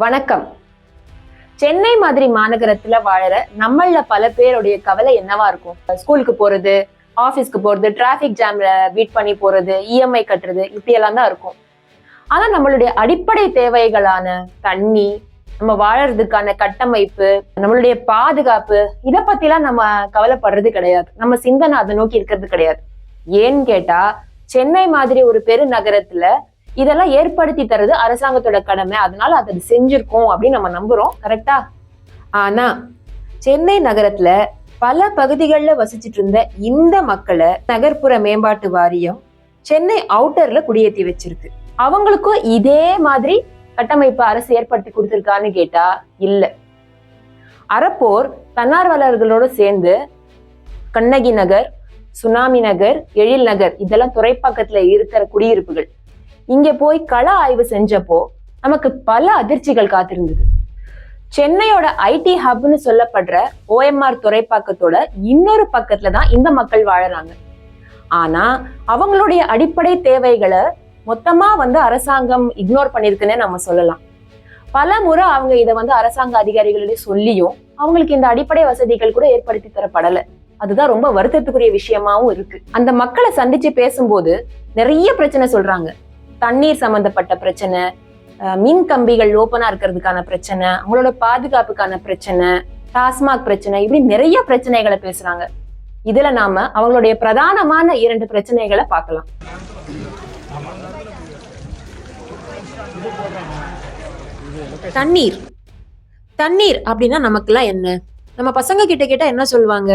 வணக்கம். சென்னை மாதிரி மாநகரத்துல வாழற நம்மள பல பேருடைய கவலை என்னவா இருக்கும்? ஸ்கூலுக்கு போறது ஆபீஸ்க்கு போறது டிராபிக் ஜாம்ல பீட் பண்ணி போறது இஎம்ஐ கட்டுறது இப்படி எல்லாம் தான் இருக்கும். ஆனா நம்மளுடைய அடிப்படை தேவைகளான தண்ணி நம்ம வாழறதுக்கான கட்டமைப்பு நம்மளுடைய பாதுகாப்பு இத பத்திலாம் நம்ம கவலைப்படுறது கிடையாது. நம்ம சிந்தனை அதை நோக்கி இருக்கிறது கிடையாது. ஏன்னு கேட்டா சென்னை மாதிரி ஒரு பெருநகரத்துல இதெல்லாம் ஏற்படுத்தி தர்றது அரசாங்கத்தோட கடமை. அதனால அதை செஞ்சிருக்கோம் அப்படின்னு நம்ம நம்புறோம். கரெக்டா ஆனா சென்னை நகரத்துல பல பகுதிகளில் வசிச்சிட்டு இருந்த இந்த மக்களை நகர்ப்புற மேம்பாட்டு வாரியம் சென்னை அவுட்டர்ல குடியேற்றி வச்சிருக்கு. அவங்களுக்கும் இதே மாதிரி கட்டமைப்பு அரசு ஏற்படுத்தி கொடுத்துருக்கான்னு கேட்டா இல்ல. அறப்போர் தன்னார்வலர்களோட சேர்ந்து கண்ணகி நகர் சுனாமி நகர் எழில் நகர் இதெல்லாம் துறைப்பாக்கத்துல இருக்கிற குடியிருப்புகள். இங்க போய் கள ஆய்வு செஞ்சப்போ நமக்கு பல அதிர்ச்சிகள் காத்திருந்தது. சென்னையோட ஐடி ஹப்னு சொல்லப்படுற ஓஎம்ஆர் துறைப்பாக்கத்தோட இன்னொரு பக்கத்துல தான் இந்த மக்கள் வாழறாங்க. ஆனா அவங்களுடைய அடிப்படை தேவைகளை மொத்தமா வந்து அரசாங்கம் இக்னோர் பண்ணிருக்குன்னே நம்ம சொல்லலாம். பல முறை அவங்க இதை வந்து அரசாங்க அதிகாரிகளிடையே சொல்லியும் அவங்களுக்கு இந்த அடிப்படை வசதிகள் கூட ஏற்படுத்தி தரப்படல. அதுதான் ரொம்ப வருத்தத்துக்குரிய விஷயமாவும் இருக்கு. அந்த மக்களை சந்திச்சு பேசும்போது நிறைய பிரச்சனை சொல்றாங்க. தண்ணீர் சம்பந்தப்பட்ட பிரச்சனை மின் கம்பிகள் ஓப்பனா இருக்கிறதுக்கான பிரச்சனை அவங்களோட பாதுகாப்புக்கான பிரச்சனை டாஸ்மாக் பிரச்சனை இப்படி நிறைய பிரச்சனைகளை பேசுறாங்க. இதுல நாம அவங்களுடைய பிரதானமான இரண்டு பிரச்சனைகளை பார்க்கலாம். தண்ணீர். தண்ணீர் அப்படின்னா நமக்குலாம் என்ன? நம்ம பசங்க கிட்ட கேட்டா என்ன சொல்லுவாங்க?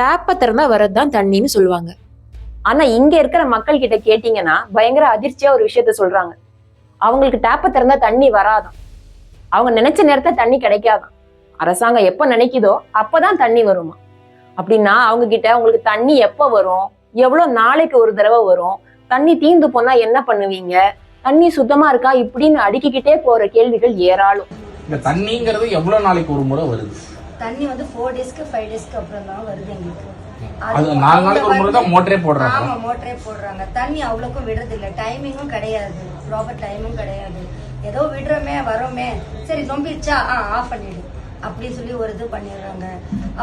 டேப்பை திறந்தா வரதுதான் தண்ணின்னு சொல்லுவாங்க. ஆனா இங்க இருக்கிற மக்கள் கிட்ட கேட்டீங்கன்னா பயங்கர அதிர்ச்சியா ஒரு விஷயத்த சொல்றாங்க. அவங்களுக்கு டேப்பை திறந்தா தண்ணி வராதாம். அவங்க நினைச்ச நேரத்துல தண்ணி கிடைக்காதாம். அரசாங்கம் எப்ப நினைக்குதோ அப்பதான் தண்ணி வருமா? அப்படின்னா அவங்க கிட்ட உங்களுக்கு தண்ணி எப்ப வரும்? எவ்வளவு நாளைக்கு ஒரு தடவை வரும்? தண்ணி தீந்து போனா என்ன பண்ணுவீங்க? தண்ணி சுத்தமா இருக்கா? இப்படின்னு அடுக்கிக்கிட்டே போற கேள்விகள் ஏராளம். இந்த தண்ணிங்கிறது எவ்வளவு நாளைக்கு ஒரு முறை வருது? தண்ணி வந்து ஃபோர் டேஸ்க்கு ஃபைவ் டேஸ்க்கு அப்புறம் தான் வருது எங்களுக்கு. அது நாலு நாளைக்கு ஒரு முறை தான் மோட்டரே போடுறாங்க. ஆமா மோட்டரே போடுறாங்க. தண்ணி அவ்வளோக்கும் விடுறது இல்ல டைமிங்கும் கிடையாது. ப்ராப்பர் டைமும் கிடையாது. ஏதோ விடுறோமே வரோமே சரி நொம்பிடுச்சா ஆ ஆஃப் பண்ணிடு. அப்படி சொல்லி ஒரு இது பண்ணிடுறாங்க.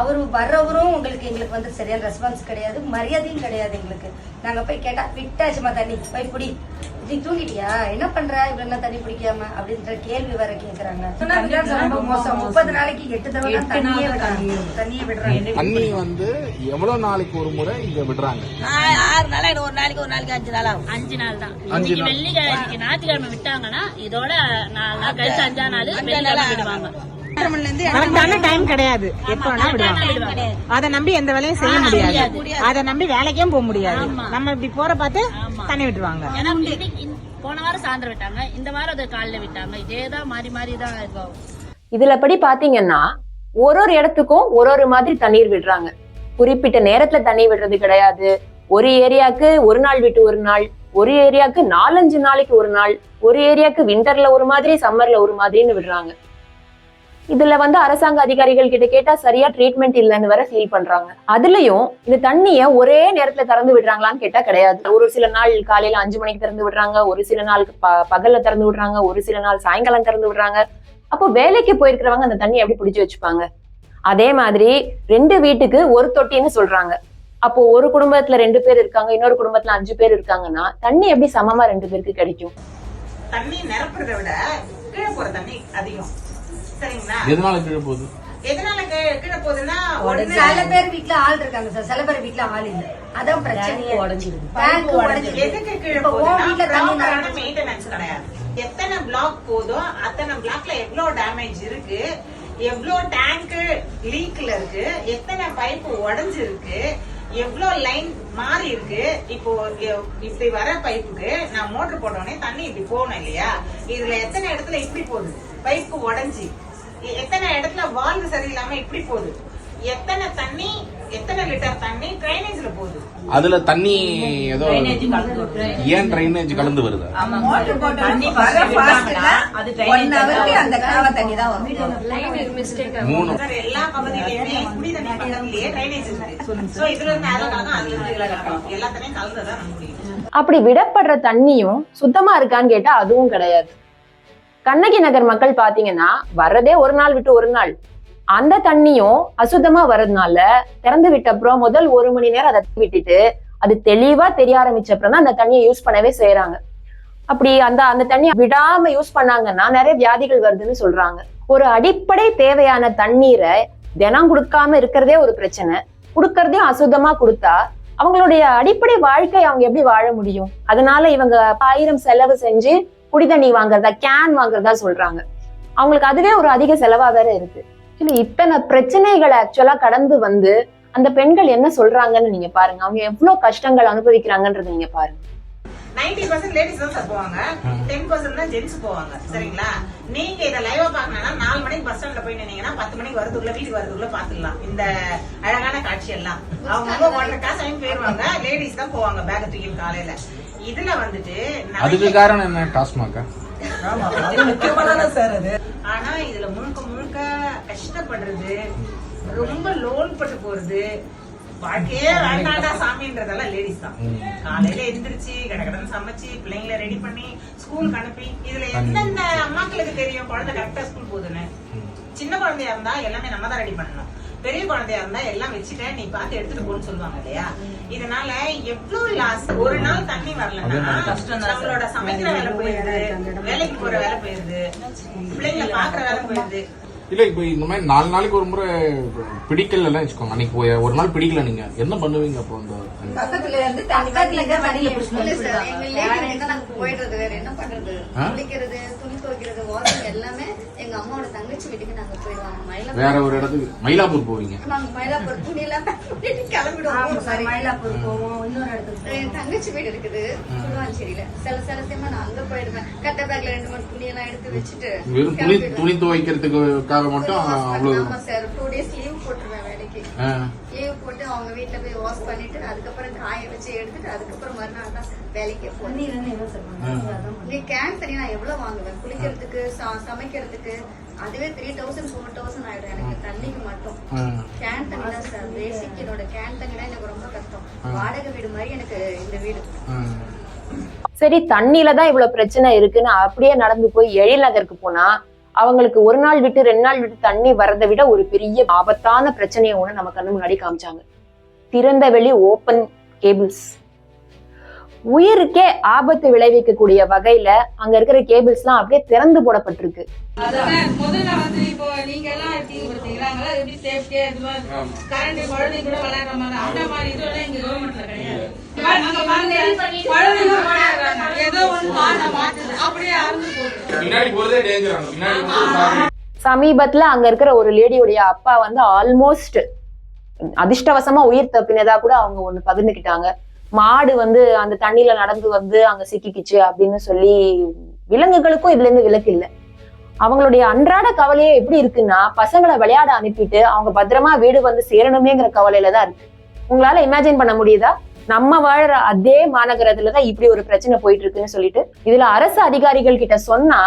அவர் வர்றவரும் உங்களுக்கு எங்களுக்கு வந்து சரியான ரெஸ்பான்ஸ் கிடையாது. மரியாதையும் கிடையாது எங்களுக்கு. நாங்க போய் கேட்டா விட்டாச்சுமா தண்ணி? போய் குடி. நீ தூங்கிட்டியா? என்ன பண்ற? இவ்வளவு தண்ணி பிடிக்காம அப்படின்ற கேள்வி வேற கேக்குறாங்க. ரொம்ப மோசம். முப்பது நாளைக்கு எட்டு தடவை தான் தண்ணியே விடுறாங்க தண்ணியே விடுறாங்க தண்ணி வந்து எவ்வளவு நாளைக்கு ஒரு முறை இங்க விடுறாங்க? ஆறு நாளா ஒரு நாளைக்கு ஒரு நாளைக்கு அஞ்சு நாள் ஆகும். அஞ்சு நாள் தான். இன்னைக்கு. வெள்ளிக்கிழமை ஞாயிற்றுக்கிழமை விட்டாங்கன்னா இதோட நாலு நாள் கழிச்சு அஞ்சா நாள் விடுவாங்க. கரெக்டான டைம் கிடையாது. எப்ப வேணா விடுவாங்க. அதை நம்பி எந்த வேலையும் செய்ய முடியாது. அதை நம்பி வேலைக்கும் போக முடியாது. நம்ம இப்படி போற பார்த்து தண்ணி விட்டுருவாங்க. போன வாரம் சாயந்தரம் விட்டாங்க. இந்த வாரம் அது காலையில விட்டாங்க. இதேதான் மாறி மாறி தான் இருக்கும். இதுல படி பாத்தீங்கன்னா ஒரு ஒரு இடத்துக்கும் ஒரு ஒரு மாதிரி தண்ணீர் விடுறாங்க. குறிப்பிட்ட நேரத்துல தண்ணி விடுறது கிடையாது. ஒரு ஏரியாக்கு ஒரு நாள் விட்டு ஒரு நாள் ஒரு ஏரியாக்கு நாலஞ்சு நாளைக்கு ஒரு நாள் ஒரு ஏரியாக்கு விண்டர்ல ஒரு மாதிரி சம்மர்ல ஒரு மாதிரின்னு விடுறாங்க. இதுல வந்து அரசாங்க அதிகாரிகள் கிட்ட கேட்டா சரியா ட்ரீட்மெண்ட் இல்லைன்னு வேற ஃபீல் பண்றாங்க. அதுலயும் இந்த தண்ணிய ஒரே நேரத்துல திறந்து விடுறாங்களான்னு கேட்டா கிடையாது. ஒரு சில நாள் காலையில அஞ்சு மணிக்கு திறந்து விடுறாங்க ஒரு சில நாள் ப- பகல்ல திறந்து விடுறாங்க ஒரு சில நாள் சாயங்காலம் திறந்து விடுறாங்க. அப்போ வேலைக்கு போயிருக்கிறவங்க அந்த தண்ணி எப்படி பிடிச்சு வச்சுப்பாங்க? அதே மாதிரி ரெண்டு வீட்டுக்கு ஒரு தொட்டின்னு சொல்றாங்க. அப்போ ஒரு குடும்பத்துல ரெண்டு பேர் இருக்காங்க இன்னொரு குடும்பத்துல அஞ்சு பேர் இருக்காங்கன்னா தண்ணி எப்படி சமமா ரெண்டு பேருக்கு கிடைக்கும்? தண்ணி நிரப்புறத விட கீழே போற தண்ணி அதிகம். சரிங்களா? எதனால கீழே போகுது? எதனால கீழே போகுதுன்னா சில பேர் வீட்ல ஆள் இருக்காங்க சார். சில பேர் வீட்ல ஆள் இல்ல. அதான் பிரச்சனையே. டேங்க் உடைஞ்சிருக்கு. எதுக்கு கீழே போகுதுன்னா மெயின்டெனன்ஸ் கிடையாது. எத்தனை பிளாக் போதோ அத்தனை பிளாக்ல எவ்வளவு டேமேஜ் இருக்கு எவ்வளவு டேங்க் லீக்ல இருக்கு எத்தனை பைப் உடைஞ்சிருக்கு எவ்வளவு லைன் மாறி இருக்கு. இப்போ இப்படி வர பைப்புக்கு நான் மோட்டர் போட்ட உடனே தண்ணி இப்படி போகணும் இல்லையா? இதுல எத்தனை இடத்துல இப்படி போகுது? பைப்பு உடைஞ்சி. எத்தனை இடத்துல வால்வு சரியில்லாம இப்படி போகுது? எத்தனை தண்ணி எத்தனை லிட்டர் தண்ணி ட்ரைனேஜ்ல போகுது? அதுல தண்ணி ஏதோ ஏன் ட்ரைனேஜ் கலந்து வருது? மூணு. எல்லா பகுதியிலுமே குடி தண்ணி பக்கத்திலேயே ட்ரைனேஜ் இதுல இருந்து அதுல இருந்து எல்லா தண்ணியும் கலந்துதான் அப்படி விடப்படுற தண்ணியும் சுத்தமா இருக்கான்னு கேட்டா அதுவும் கிடையாது. கண்ணகி நகர் மக்கள் பாத்தீங்கன்னா வர்றதே ஒரு நாள் விட்டு ஒரு நாள். அந்த தண்ணியும் அசுத்தமா வர்றதுனால திறந்து விட்ட அப்புறம் முதல் ஒரு மணி நேரம் அதை விட்டுட்டு அது தெளிவா தெரிய ஆரம்பிச்ச அப்புறம் தான் அந்த தண்ணியை யூஸ் பண்ணவே செய்யறாங்க அப்படி அந்த அந்த தண்ணி விடாம யூஸ் பண்ணாங்கன்னா நிறைய வியாதிகள் வருதுன்னு சொல்றாங்க. ஒரு அடிப்படை தேவையான தண்ணீரை தினம் கொடுக்காம இருக்கிறதே ஒரு பிரச்சனை. கொடுக்கறதே அசுத்தமா கொடுத்தா அவங்களுடைய அடிப்படை வாழ்க்கை அவங்க எப்படி வாழ முடியும்? அதனால இவங்க ஆயிரம் செலவு செஞ்சு குடி தண்ணி வாங்குறதா கேன் வாங்குறதா சொல்றாங்க. அவங்களுக்கு அதுவே ஒரு அதிக செலவா வேற இருக்கு. ஆக்சுவலி இத்தனை பிரச்சனைகளை ஆக்சுவலா கடந்து வந்து அந்த பெண்கள் என்ன சொல்றாங்கன்னு நீங்க பாருங்க. அவங்க எவ்வளவு கஷ்டங்கள் அனுபவிக்கிறாங்கன்றத நீங்க பாருங்க. நைன்டி பர்சன்ட் லேடிஸ் தான் சார் போவாங்க. டென் பர்சன்ட் தான் ஜென்ஸ் போவாங்க. சரிங்களா? நீங்க இதை லைவா பாக்கணும்னா நாலு மணிக்கு பஸ் ஸ்டாண்ட்ல போய் நின்னீங்கன்னா பத்து மணிக்கு வரதுக்குள்ள வீட்டுக்கு வரதுக்குள்ள பாத்துடலாம் இந்த அழகான காட்சி எல்லாம். அவங்க ஒன்றரை காசு வாங்கி போயிருவாங்க. லேடிஸ் தான் போவாங்க பேக் தூக்கி காலையில. இதுல வந்துட்டு அதுக்கு காரணம் என்ன? டாஸ்மாக்கா ஆனா இதுல முழுக்க முழுக்க கஷ்டப்படுறது ரொம்ப லோன் பட்டு போறது வாழ்க்கையே வேண்டாண்டா சாமின்றதெல்லாம் லேடிஸ் தான். காலையில எந்திரிச்சு கடகடன்னு சமைச்சு பிள்ளைங்களை ரெடி பண்ணி ஸ்கூலுக்கு அனுப்பி இதுல எந்தெந்த அம்மாக்களுக்கு தெரியும்? குழந்தை கரெக்டா ஸ்கூல் போகுதுன்னு. சின்ன குழந்தையா இருந்தா எல்லாமே நம்ம தான் ரெடி பண்ணணும். பெரிய குழந்தையா இருந்தா எல்லாம் வச்சுட்டேன் நீ பார்த்து எடுத்துட்டு போன்னு சொல்லுவாங்க இல்லையா? இதனால எவ்வளவு லாஸ் ஒரு நாள் தண்ணி வரலன்னா நம்மளோட சமைக்கிற வேலை போயிருது வேலைக்கு போற வேலை போயிருது பிள்ளைங்களை பாக்குற வேலை போயிருது இல்ல இப்ப இந்த மாதிரி நாலு நாளைக்கு ஒரு முறை பிடிக்கல வச்சுக்கோங்க. அன்னைக்கு போய் ஒரு நாள் பிடிக்கல நீங்க. என்ன பண்ணுவீங்க அப்போ அந்த பக்கத்துல இருந்து வண்டியில போயிடுறது? வேற என்ன பண்றது? ஆ? குளிக்கிறது துணி துவைக்கிறது வாஷிங் எல்லாமே எங்க அம்மாவோட தங்கச்சி வீட்டுக்கு நாங்க போயிடுவாங்க. மயிலாப்பூர் வேற ஒரு இடத்துக்கு மயிலாப்பூர் போவீங்க. நாங்க மயிலாப்பூர் துணி எல்லாம் கிளம்பிடுவோம். மயிலாப்பூர் போவோம். இன்னொரு இடத்துக்கு என் தங்கச்சி வீடு இருக்குது. குடுவாஞ்சேரியில சில சில டைம் நான் அங்க போயிடுவேன். கட்ட பேக்ல ரெண்டு மூணு துணி எல்லாம் எடுத்து வச்சுட்டு வெறும் துணி துணி துவைக்கிறதுக்காக மட்டும் அவ்வளவு ஆமா சார் டூ டேஸ் லீவ் போட்டுருவேன் வேலைக்கு. ஆ. லீவ் போட்டு அவங்க வீட்ல போய் வாஷ் பண்ணிட்டு அதுக்கப்புறம் காய வச்சு எடுத்துட்டு அதுக்கப்புறம் மறுநாள் தான் வேலைக்கு நீ கேன் தண்ணி நான் எவ்வளவு வாங்குவேன்? குளிக்கிறதுக்கு ச- சமைக்கிறதுக்கு அதுவே த்ரீ தௌசண்ட் ஃபோர் தௌசண்ட் ஆயிடும் எனக்கு தண்ணிக்கு மட்டும். கேன் தண்ணி தான் சார் பேசிக் என்னோட கேன் தண்ணி தான் எனக்கு ரொம்ப கஷ்டம். வாடகை வீடு மாதிரி எனக்கு இந்த வீடு. சரி தண்ணியில தான் இவ்வளவு பிரச்சனை இருக்குன்னு அப்படியே நடந்து போய் எழில் நகருக்கு போனா அவங்களுக்கு ஒரு நாள் விட்டு ரெண்டு நாள் விட்டு தண்ணி வரதை விட ஒரு பெரிய ஆபத்தான பிரச்சனையை ஒண்ணு நம்ம கண்ணு முன்னாடி காமிச்சாங்க. திறந்த வெளி ஓப்பன் கேபிள்ஸ் உயிருக்கே ஆபத்து விளைவிக்கக்கூடிய வகையில அங்க இருக்கிற கேபிள்ஸ் எல்லாம் அப்படியே திறந்து போடப்பட்டிருக்கு. ஏதோ ஒண்ணு சமீபத்துல அங்க இருக்கிற ஒரு லேடியுடைய அப்பா வந்து ஆல்மோஸ்ட் அதிர்ஷ்டவசமா உயிர் தப்பினதா கூட அவங்க ஒண்ணு பகிர்ந்துக்கிட்டாங்க. மாடு வந்து அந்த தண்ணியில நடந்து வந்து அங்க சிக்கிக்கிச்சு அப்படின்னு சொல்லி விலங்குகளுக்கும் இதுல இருந்து விலக்கு இல்லை. அவங்களுடைய அன்றாட கவலையே எப்படி இருக்குன்னா பசங்களை விளையாட அனுப்பிட்டு அவங்க பத்திரமா வீடு வந்து சேரணுமேங்கிற கவலையில தான் இருக்கு. உங்களால இமேஜின் பண்ண முடியுதா? நம்ம வாழ்ற அதே மாநகரத்துல தான் இப்படி ஒரு பிரச்சனை போயிட்டு இருக்குன்னு சொல்லிட்டு இதுல அரசு அதிகாரிகள் கிட்ட சொன்னா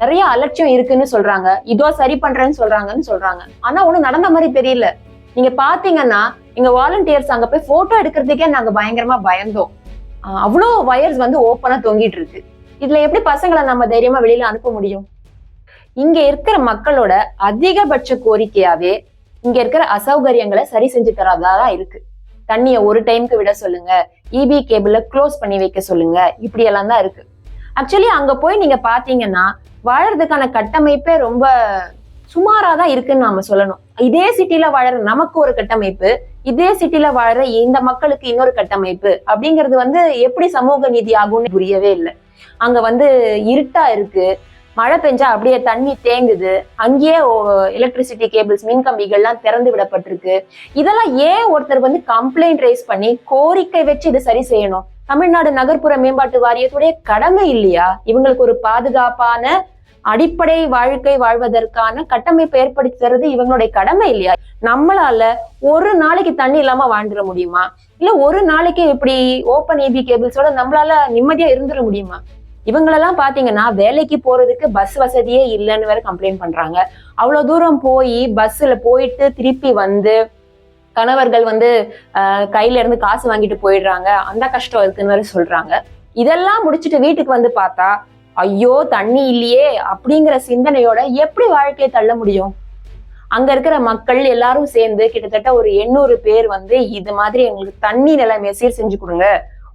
நிறைய அலட்சியம் இருக்குன்னு சொல்றாங்க. இதோ சரி பண்றேன்னு சொல்றாங்கன்னு சொல்றாங்க. ஆனா ஒண்ணும் நடந்த மாதிரி தெரியல. நீங்க பாத்தீங்கன்னா எங்க வாலண்டியர்ஸ் அங்க போய் போட்டோ எடுக்கிறதுக்கே நாங்க பயங்கரமா பயந்தோம். அவ்வளோ வயர்ஸ் வந்து ஓப்பனா தொங்கிட்டு இருக்கு. இதுல எப்படி பசங்களை நம்ம தைரியமா வெளியில அனுப்ப முடியும்? இங்க இருக்கிற மக்களோட அதிகபட்ச கோரிக்கையாவே இங்க இருக்கிற அசௌகரியங்களை சரி செஞ்சு தராதான் இருக்கு. தண்ணிய ஒரு டைம்க்கு விட சொல்லுங்க. இபி கேபிள க்ளோஸ் பண்ணி வைக்க சொல்லுங்க. இப்படி எல்லாம் தான் இருக்கு. ஆக்சுவலி அங்க போய் நீங்க பாத்தீங்கன்னா வாழறதுக்கான கட்டமைப்பே ரொம்ப சுமாரா தான் இருக்குன்னு நாம சொல்லணும். இதே சிட்டில வாழற நமக்கு ஒரு கட்டமைப்பு இதே சிட்டில வாழற இந்த மக்களுக்கு இன்னொரு கட்டமைப்பு அப்படிங்கிறது வந்து எப்படி சமூக நீதி ஆகும்னு புரியவே இல்லை. அங்க வந்து இருட்டா இருக்கு. மழை பெஞ்சா அப்படியே தண்ணி தேங்குது. அங்கேயே எலக்ட்ரிசிட்டி கேபிள்ஸ் மின் கம்பிகள்லாம் திறந்து விடப்பட்டிருக்கு. இதெல்லாம் ஏன் ஒருத்தர் வந்து கம்ப்ளைண்ட் ரைஸ் பண்ணி கோரிக்கை வச்சு இதை சரி செய்யணும்? தமிழ்நாடு நகர்ப்புற மேம்பாட்டு வாரியத்துடைய கடமை இல்லையா? இவங்களுக்கு ஒரு பாதுகாப்பான அடிப்படை வாழ்க்கை வாழ்வதற்கான கட்டமைப்பு ஏற்படுத்தி தருது இவங்களுடைய கடமை இல்லையா? நம்மளால ஒரு நாளைக்கு தண்ணி இல்லாம வாழ்ந்துட முடியுமா? இல்ல ஒரு நாளைக்கு இப்படி ஓப்பன் ஏபி கேபிள்ஸோட நம்மளால நிம்மதியா இருந்துட முடியுமா? இவங்களெல்லாம் பாத்தீங்கன்னா வேலைக்கு போறதுக்கு பஸ் வசதியே இல்லைன்னு வேற கம்ப்ளைண்ட் பண்றாங்க. அவ்வளவு தூரம் போய் பஸ்ல போயிட்டு திருப்பி வந்து கணவர்கள் வந்து ஆஹ், கையில இருந்து காசு வாங்கிட்டு போயிடுறாங்க. அந்த கஷ்டம் இருக்குன்னு வேற சொல்றாங்க. இதெல்லாம் முடிச்சுட்டு வீட்டுக்கு வந்து பார்த்தா ஐயோ தண்ணி இல்லையே அப்படிங்கிற சிந்தனையோட எப்படி வாழ்க்கையை தள்ள முடியும்? அங்க இருக்கிற மக்கள் எல்லாரும் சேர்ந்து கிட்டத்தட்ட ஒரு எண்ணூறு பேர் வந்து இது மாதிரி எங்களுக்கு தண்ணி நிலைமையை சீர் செஞ்சு கொடுங்க.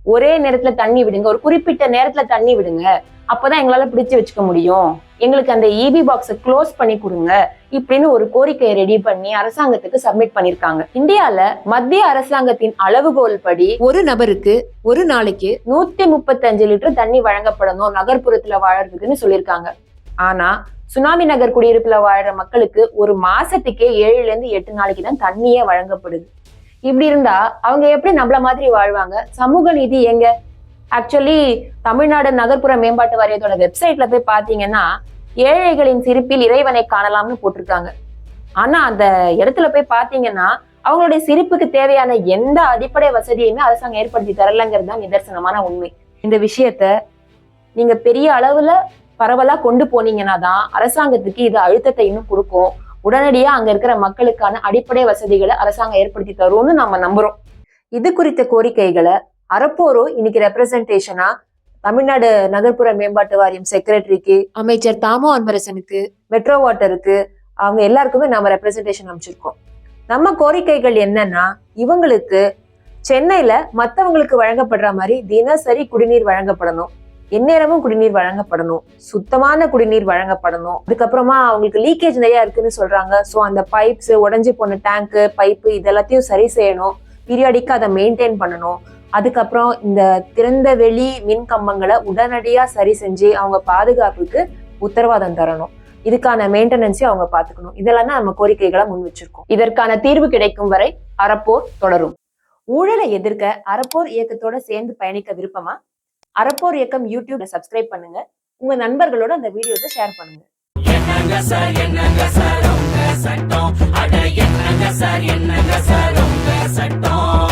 ஒரே நேரத்துல தண்ணி விடுங்க ஒரு குறிப்பிட்ட நேரத்துல தண்ணி விடுங்க அப்பதான் எங்களால பிடிச்சு வச்சுக்க முடியும். எங்களுக்கு அந்த இபி பாக்ஸை க்ளோஸ் பண்ணி கொடுங்க இப்படின்னு ஒரு கோரிக்கையை ரெடி பண்ணி அரசாங்கத்துக்கு சப்மிட் பண்ணிருக்காங்க. இந்தியால மத்திய அரசாங்கத்தின் அளவுகோல் படி ஒரு நபருக்கு ஒரு நாளைக்கு நூத்தி முப்பத்தஞ்சு லிட்டர் தண்ணி வழங்கப்படணும் நகர்ப்புறத்துல வாழறதுக்குன்னு சொல்லியிருக்காங்க ஆனா சுனாமி நகர் குடியிருப்புல வாழற மக்களுக்கு ஒரு மாசத்துக்கே ஏழுல இருந்து எட்டு நாளைக்கு தான் தண்ணியே வழங்கப்படுது. இப்படி இருந்தா அவங்க எப்படி நம்மள மாதிரி வாழ்வாங்க? சமூக நீதி எங்க? ஆக்சுவலி தமிழ்நாடு நகர்ப்புற மேம்பாட்டு வாரியத்தோட வெப்சைட்ல போய் பாத்தீங்கன்னா ஏழைகளின் சிரிப்பில் இறைவனை காணலாம்னு போட்டிருக்காங்க. ஆனா அந்த இடத்துல போய் பாத்தீங்கன்னா அவங்களுடைய சிரிப்புக்கு தேவையான எந்த அடிப்படை வசதியுமே அரசாங்கம் ஏற்படுத்தி தரலங்கிறது தான் நிதர்சனமான உண்மை. இந்த விஷயத்த நீங்க பெரிய அளவுல பரவலா கொண்டு போனீங்கன்னா தான் அரசாங்கத்துக்கு இது அழுத்தத்தை இன்னும் கொடுக்கும். உடனடியா அங்க இருக்கிற மக்களுக்கான அடிப்படை வசதிகளை அரசாங்கம் ஏற்படுத்தி தரும்னு நம்ம நம்புறோம். இது குறித்த கோரிக்கைகளை அறப்போரோ இன்னைக்கு ரெப்ரசன்டேஷனா தமிழ்நாடு நகர்ப்புற மேம்பாட்டு வாரியம் செக்ரட்டரிக்கு அமைச்சர் தாமோ அன்பரசனுக்கு மெட்ரோ வாட்டருக்கு அவங்க எல்லாருக்குமே நாம ரெப்ரசன்டேஷன் அமைச்சிருக்கோம் நம்ம கோரிக்கைகள் என்னன்னா இவங்களுக்கு சென்னையில மத்தவங்களுக்கு வழங்கப்படுற மாதிரி தினசரி குடிநீர் வழங்கப்படணும். எந்நேரமும் குடிநீர் வழங்கப்படணும். சுத்தமான குடிநீர் வழங்கப்படணும். அதுக்கப்புறமா அவங்களுக்கு லீக்கேஜ் நிறைய இருக்குன்னு சொல்றாங்க. ஸோ அந்த பைப்ஸ் உடஞ்சி போன டேங்க்கு பைப்பு இதெல்லாத்தையும் சரி செய்யணும். பீரியாடிக்கு அதை மெயின்டைன் பண்ணணும். அதுக்கப்புறம் இந்த திறந்த வெளி மின் கம்பங்களை உடனடியா சரி செஞ்சு அவங்க பாதுகாப்புக்கு உத்தரவாதம் தரணும். இதுக்கான மெயின்டெனன்ஸையும் அவங்க பார்த்துக்கணும். இதெல்லாம் தான் நம்ம கோரிக்கைகளை முன் வச்சிருக்கோம். இதற்கான தீர்வு கிடைக்கும் வரை அறப்போர் தொடரும். ஊழலை எதிர்க்க அறப்போர் இயக்கத்தோட சேர்ந்து பயணிக்க விருப்பமா? அறப்போர் இயக்கம் யூடியூப்ல சப்ஸ்கிரைப் பண்ணுங்க. உங்க நண்பர்களோட அந்த வீடியோஸை ஷேர் பண்ணுங்க. சட்டம். அட என்னங்க சார் என்னங்க சார் உங்க சட்டம்.